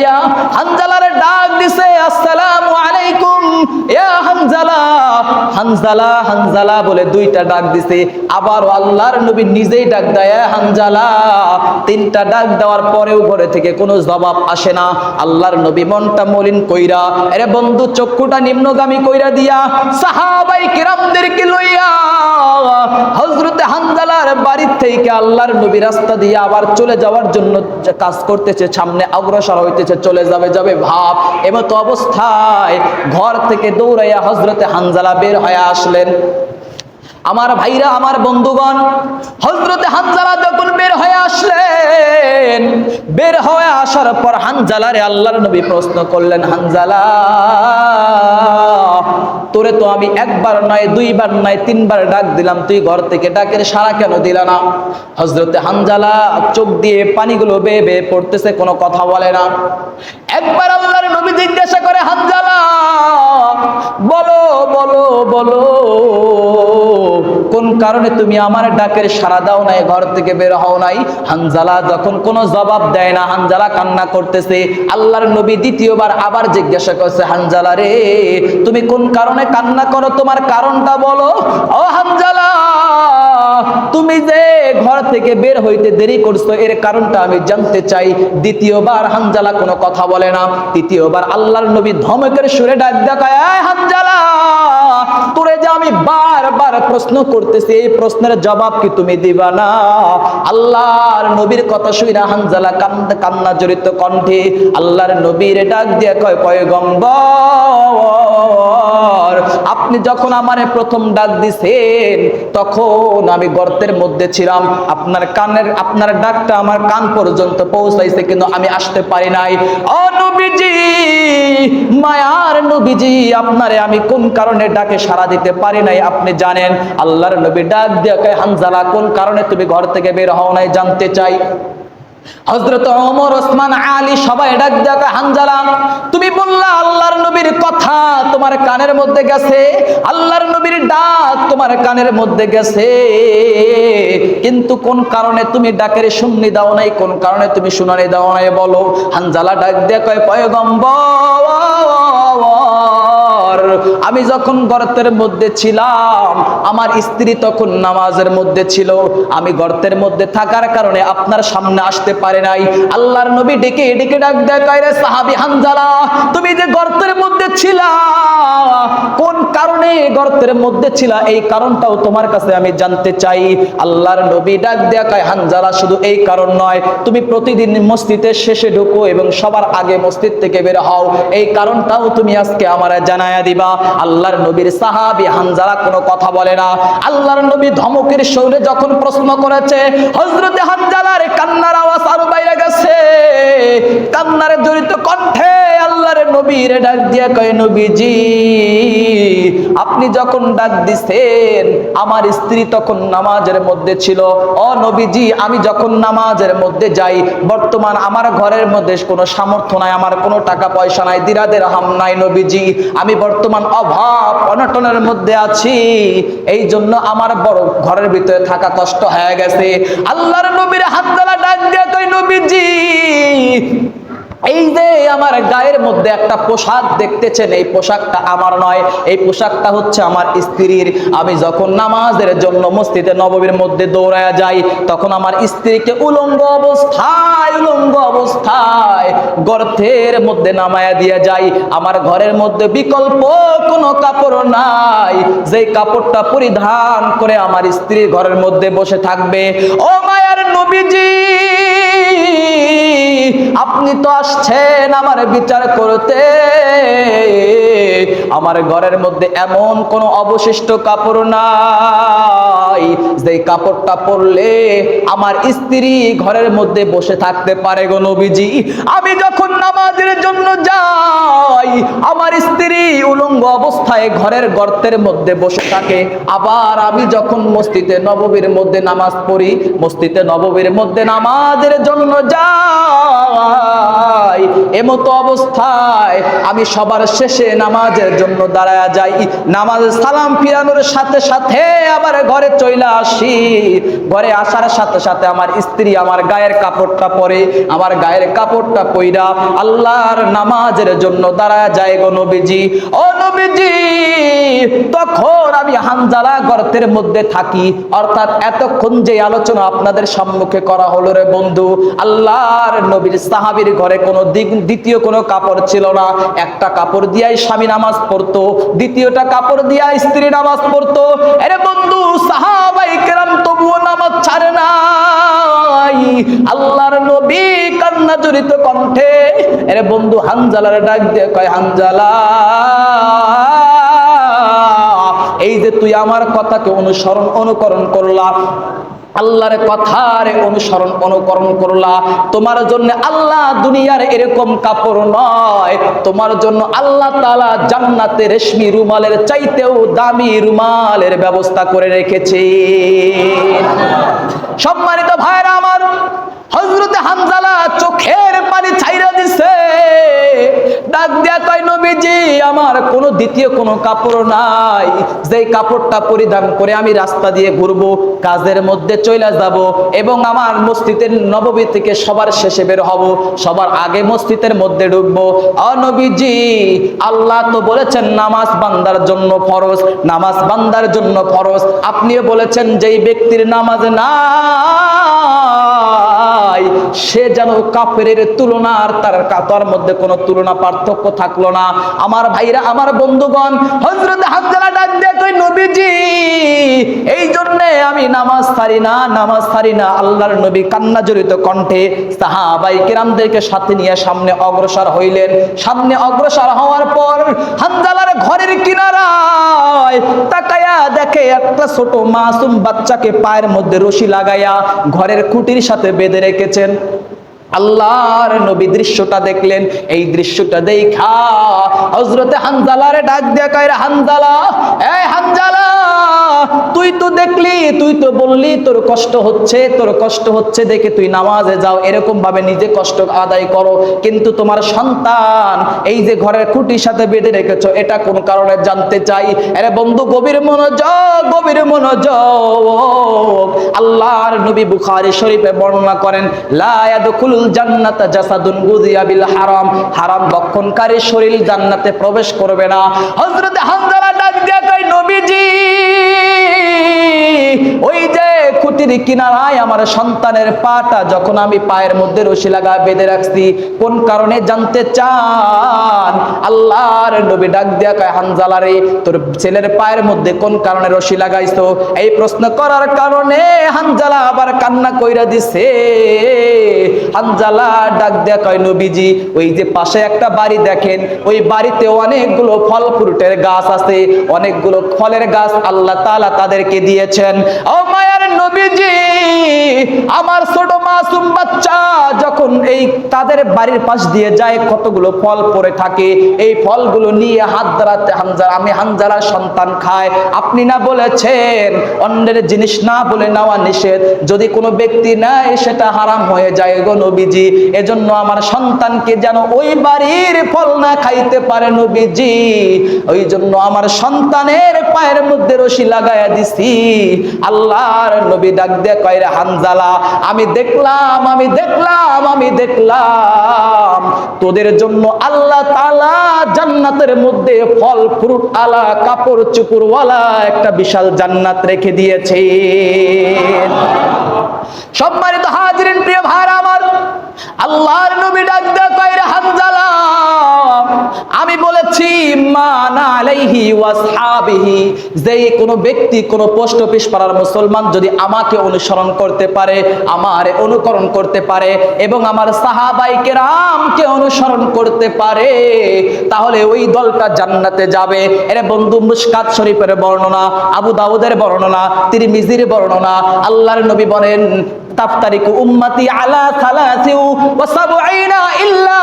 দৌড়াইয়া হানজালারে ডাক দিছে আসসালামু আলাইকুম ইয়া হানজালা। হানজালা হানজালা বলে দুইটা ডাক দিছে। আবার আল্লাহর নবী নিজেই ডাক দেয় হানজালা। তিনটা ডাক দেওয়ার পরেও ঘরে থেকে কোনো জবাব আসে না। আল্লাহর নবী মনটা মলিন কইরা আরে বন্ধু, চক্ষুটা নিম্নগামী কইরা দিয়া, সাহাবাই কিরামদেরকে লইয়া, হযরতে হানজালার বাড়ির থেকে আল্লাহর নবী রাস্তা দিয়ে আবার চলে যাওয়ার জন্য কাজ করতেছে, সামনে অগ্রসর হইতেছে, চলে যাবে যাবে ভাব। এমতো অবস্থায় ঘর থেকে দৌড়াইয়া হযরতে হানজালা বের হয়ে। আসলেন। আমার ভাইরা, আমার বন্ধুগণ হজরতে হানজালা যখন বের হয়ে আসলেন, বের হয়ে আসার পর হানজালারে আল্লাহর নবী প্রশ্ন করলেন, হানজালা, তোরে তো আমি একবার নয়, দুইবার নয়, তিনবার ডাক দিলাম, তুই ঘর থেকে ডাকের সারা কেন দিলা না? হজরতে হানজালা চোখ দিয়ে পানিগুলো বেয়ে বেয়ে পড়তেছে, কোনো কথা বলে না। একবার আল্লাহর নবী জিজ্ঞাসা করে, হানজালা, বলো বলো বলো। কোন কারণে তুমি আমার ডাকের সারা দাও নাই, ঘর থেকে বের হও নাই? হানজালা যখন কোনো জবাব দেয় না, হানজালা কান্না করতেছে। আল্লাহর নবী দ্বিতীয়বার আবার জিজ্ঞাসা করছে, হানজালা রে, তুমি কোন কারণে কান্না করো? তোমার কারণটা বলো। ও হানজালা! তুমি যে ঘর থেকে বের হইতে দেরি করছ, এর কারণটা আমি জানতে চাই। দ্বিতীয়বার হানজালা কোনো কথা বলে না। তৃতীয়বার আল্লাহর নবী ধমকের সুরে ডাক দেখায়, "এই হানজালা, তোরে যে আমি বারবার প্রশ্ন করতেছি, এই প্রশ্নের জবাব কি তুমি দিবা না? আল্লাহর নবীর কথা শুইরা হানজালা কান্দা, কান্না জড়িত কণ্ঠে আল্লাহর নবীর ডাক দিয়ে কয়, পয়গম্বর আপনি যখন আমারে প্রথম ডাক দিছেন, তখন আমি গর্তের মধ্যে ছিলাম। আপনার কানের, আপনার ডাকটা আমার কান পর্যন্ত পৌঁছাইছে, কিন্তু আমি আসতে পারি নাই। ও নবীজি, মায়ার নবীজি, আপনারে আমি কোন কারণে ডাকে সাড়া দিতে পারি নাই, আপনি জানেন? আল্লাহর নবী ডাক দিয়ে হানজালা কোন কারণে তুমি ঘর থেকে বের হও নাই, জানতে চাই। হজরত ওমর, ওসমান, আলী সবাই ডাক দেখা হানজালা, তুমি বললা আল্লাহর নবীর কথা তোমার কানের মধ্যে গেছে, আল্লাহর নবীর ডাক তোমার কানের মধ্যে গেছে। কিন্তু কোন কারণে তুমি ডাকের শুননি দাও নাই, কোন কারণে তুমি শুনানি দাও নাই বলো। হানজালা ডাক দিয়ে কয়, পয়গম্বর, আমি যখন গর্তের মধ্যে ছিলাম, আমার স্ত্রী তখন নামাজের মধ্যে ছিল, আমি গর্তের মধ্যে থাকার কারণে আপনার সামনে আসতে পারে নাই। আল্লাহর নবী ডেকে ডেকে ডাক দেখায় রে সাহাবি হানজালা, তুমি যে গর্তের মধ্যে ছিলা, কোন কারণে গর্তের মধ্যে ছিলা? এই কারণটাও তোমার কাছে আমি জানতে চাই। আল্লাহর নবী ডাক দেখায় হানজালা, শুধু এই কারণ নয়, তুমি প্রতিদিন মসজিদের শেষে ঢুকো এবং সবার আগে মসজিদ থেকে বের হও। এই কারণটাও তুমি আজকে আমার জানায়া দিবা। আল্লাহর নবীর সাহাবি হানজালা কোনো কথা বলে না। আল্লাহর নবী ধমকের সৌরে যখন প্রশ্ন করেছে হজরতে হানজালার কান্নার আওয়াজ আরও বাইরে গেছে। কান্নারে জড়িত কণ্ঠে নবীর ডাক দিয়া কয়, নবীজি, আপনি যখন ডাক দিছেন, আমার স্ত্রী তখন নামাজের মধ্যে ছিল। ও নবীজি, আমি যখন নামাজের মধ্যে যাই, বর্তমান আমার ঘরের মধ্যে কোনো সামর্থ্য নাই, আমার কোনো টাকা পয়সা নাই, দিরাদের হাম নাই নবীজি। আমি বর্তমান অভাব, অনটনের মধ্যে আছি। এই জন্য আমার বড় ঘরের ভিতরে থাকা কষ্ট হয়ে গেছে। আল্লাহর নবীর হাত ডাক দিয়া কই নবীজি এই যে আমার গায়ের মধ্যে একটা পোশাক দেখতেছেন, এই পোশাকটা আমার নয়, এই পোশাকটা হচ্ছে আমার স্ত্রীর। আমি যখন নামাজের জন্য মসজিদে নববীর মধ্যে দৌড়ায়া যাই, তখন আমার স্ত্রীকে উলঙ্গ অবস্থায় উলঙ্গ অবস্থায় গর্তের মধ্যে নামায়া দিয়ে যাই। আমার ঘরের মধ্যে বিকল্প কোনো কাপড় নাই। যে কাপড়টা পরিধান করে আমার স্ত্রী ঘরের মধ্যে বসে থাকবে। ও মায়ার নবীজি! আপনি তো আসছেন আমার বিচার করতে। আমার ঘরের মধ্যে এমন কোন অবশিষ্ট কাপড় নাই। যে কাপড়টা পরলে আমার স্ত্রী ঘরের মধ্যে বসে থাকতে পারে গো নবীজি। আমি যখন নামাজের জন্য যাই। আমার স্ত্রী উলঙ্গ অবস্থায় ঘরের গর্তের মধ্যে বসে থাকে। আবার আমি যখন মসজিদে নববীর মধ্যে নামাজ পড়ি, মসজিদে নববীর মধ্যে নামাজের জন্য যাই। এমতো অবস্থায় আমি সবার শেষে নামাজের জন্য দাঁড়ায়া যাই। নামাজ সালাম ফিরানোর সাথে সাথে আবার ঘরে চলে আসি। ঘরে আসার সাথে সাথে আমার স্ত্রী আমার গায়ের কাপড়টা পরে, আমার গায়ের কাপড়টা পইরা আল্লাহর নামাজের জন্য দাঁড়ায় যায় গো নবীজি। ও নবীজি, তখন আমি হানজালা গর্তের মধ্যে থাকি। অর্থাৎ এতক্ষণ যে আলোচনা আপনাদের সম্মুখে করা হলো রে বন্ধু, আল্লাহর নবীর সাহাবীর ঘরে কোনো দ্বিতীয় কোনো কাপড় ছিল না। একটা কাপড় দিয়াই স্বামী নামাজ পড়তো, দ্বিতীয়টা কাপড় দিয়া স্ত্রী নামাজ পড়তো। আরে বন্ধু, সাহাবাই কেরাম তবুও নামাজ ছাড়ে নাই। জড়িত আরে বন্ধু হানজালার ডাক দিয়ে কয়, হানজালা, এই যে তুই আমার কথাকে অনুসরণ, অনুকরণ করলা, আল্লাহর কথার অনুসরণ, অনুকরণ করলা, তোমার জন্য আল্লাহ দুনিয়ার এরকম কাপড় নয়, তোমার জন্য আল্লাহ তাআলা জান্নাতে রেশমি রুমালের চাইতেও দামি রুমালের ব্যবস্থা করে রেখেছে। সম্মানিত ভাইরা আমার দ্বিতীয় কোনো কাপড় নাই। যেই কাপড়টা পরিধান করে আমি রাস্তা দিয়ে ঘুরবো, কাজের মধ্যে চলে যাব এবং আমার মসজিদের নববী থেকে সবার শেষে বের হব, সবার আগে মসজিদের মধ্যে ঢুকবো। অনবীজি আল্লাহ তো বলেছেন নামাজ বান্দার জন্য ফরজ, নামাজ বান্দার জন্য ফরজ। আপনিও বলেছেন যেই ব্যক্তির নামাজ নাই সে যেন কাফেরের তুলনা আর তার কাতার মধ্যে কোনো তুলনা পার্থক্য থাকল না। আমার ভাইরা, আমার বন্ধুগণ হজরত ডাক নবীজি এই জন্যে আমি নামাজ ছাড়ি না, নামাজ ছাড়ি না। আল্লাহর নবী কান্না জড়িত কণ্ঠে সাহাবাই কিরামদেরকে সাথে নিয়ে সামনে অগ্রসর হইলেন। সামনে অগ্রসর হওয়ার পর হামজালার ঘরের তাকায়া দেখে একটা ছোট মাসুম বাচ্চাকে পায়ের মধ্যে রশি লাগাইয়া ঘরের খুঁটির সাথে বেঁধে রেখেছেন। আল্লাহর নবী দৃশ্যটা দেখলেন, এই দৃশ্যটা দেখা হজরতে হানজালারে ডাক দিয়া কয় হানজালা, এই হানজালা, তুই তো দেখলি, তুই তো বললি, তোর কষ্ট হচ্ছে, তোর কষ্ট হচ্ছে দেখে তুই নামাজে যাও এরকম ভাবে নিজে কষ্ট আদায় করো। কিন্তু তোমার সন্তান এই যে ঘরের খুঁটির সাথে বেঁধে রেখেছো, এটা কোন কারণে জানতে চাই? আরে বন্ধু, গভীর মনোযোগ গভীর মনোযোগ। আল্লাহর নবী বুখারী শরীফে বর্ণনা করেন, লা ইয়াদখুলুল জান্নাতা হারাম। হারাম বক্ষণকারী শরীর জান্নাতে প্রবেশ করবে না। হযরত হানজালা ডাক দিয়া কয়, নবীজি, ওই খুঁটির কিনারায় আমার সন্তানের পাটা যখন আমি পায়ের মধ্যে রশি লাগা বেঁধে রাখছি, কোন কারণে জানতে চান? আল্লাহর নবী ডাক দিয়া কয় হানজালারে তোর ছেলের পায়ের মধ্যে কোন কারণে রশি লাগাইছো? এই প্রশ্ন করার কারণে হানজালা আবার কান্না কইরা দিছে। হানজালা ডাক দিয়া কয়, নবীজি, ওই যে পাশে একটা বাড়ি দেখেন, ওই বাড়িতে অনেকগুলো ফল ফ্রুটের গাছ আছে, অনেকগুলো ফলের গাছ আল্লাহ তাআলা তাদেরকে দিয়েছেন। ও মায়ার নবীজি, আমার ছোট মাসুম বাচ্চা যখন এই তাদের বাড়ির পাশ দিয়ে যায়, কতগুলো ফল পড়ে থাকে, এই ফলগুলো নিয়ে হাত দাঁড়াতে হামজালা আমি হামজালার সন্তান খায় আপনি না বলেছেন, অন্যের জিনিস না বলে নেওয়া নিষেধ। যদি কোনো ব্যক্তি নেয়, সেটা হারাম হয়ে যায় গো নবীজি। এজন্য আমার সন্তানকে যেন ওই বাড়ির ফল না খাইতে পারে নবীজি। ওই জন্য আমার সন্তানের পায়ের মধ্যে রশি লাগাইয়া দিছি। আল্লাহর নবী ডাক দিয়ে কয়রে হানজালা, আমি দেখলাম আমি দেখলাম আমি দেখলাম। তোদের জন্য আল্লাহ তালা জান্নাতের মধ্যে ফল, ফ্রুট, আলা, কাপড়, চুপুরওয়ালা একটা বিশাল জান্নাত রেখে দিয়েছে। মানা কোনো ব্যক্তি কোনো পোস্ট অফিস পাড়ার মুসলমান যদি আমাকে অনুসরণ করতে পারে, আমার অনুকরণ করতে পারে এবং আমার সাহাবাই কেরামকে অনুসরণ করতে পারে, তাহলে ওই দলটা জান্নাতে যাবে। এর বন্ধু, মুশকাত শরীফের বর্ণনা, আবু দাউদের বর্ণনা, তিরমিজির বর্ণনা, আল্লাহর নবী বলেন, তাফতারিকু উম্মতি আলা সালাসিউ ওয়া সাবঈনা ইল্লা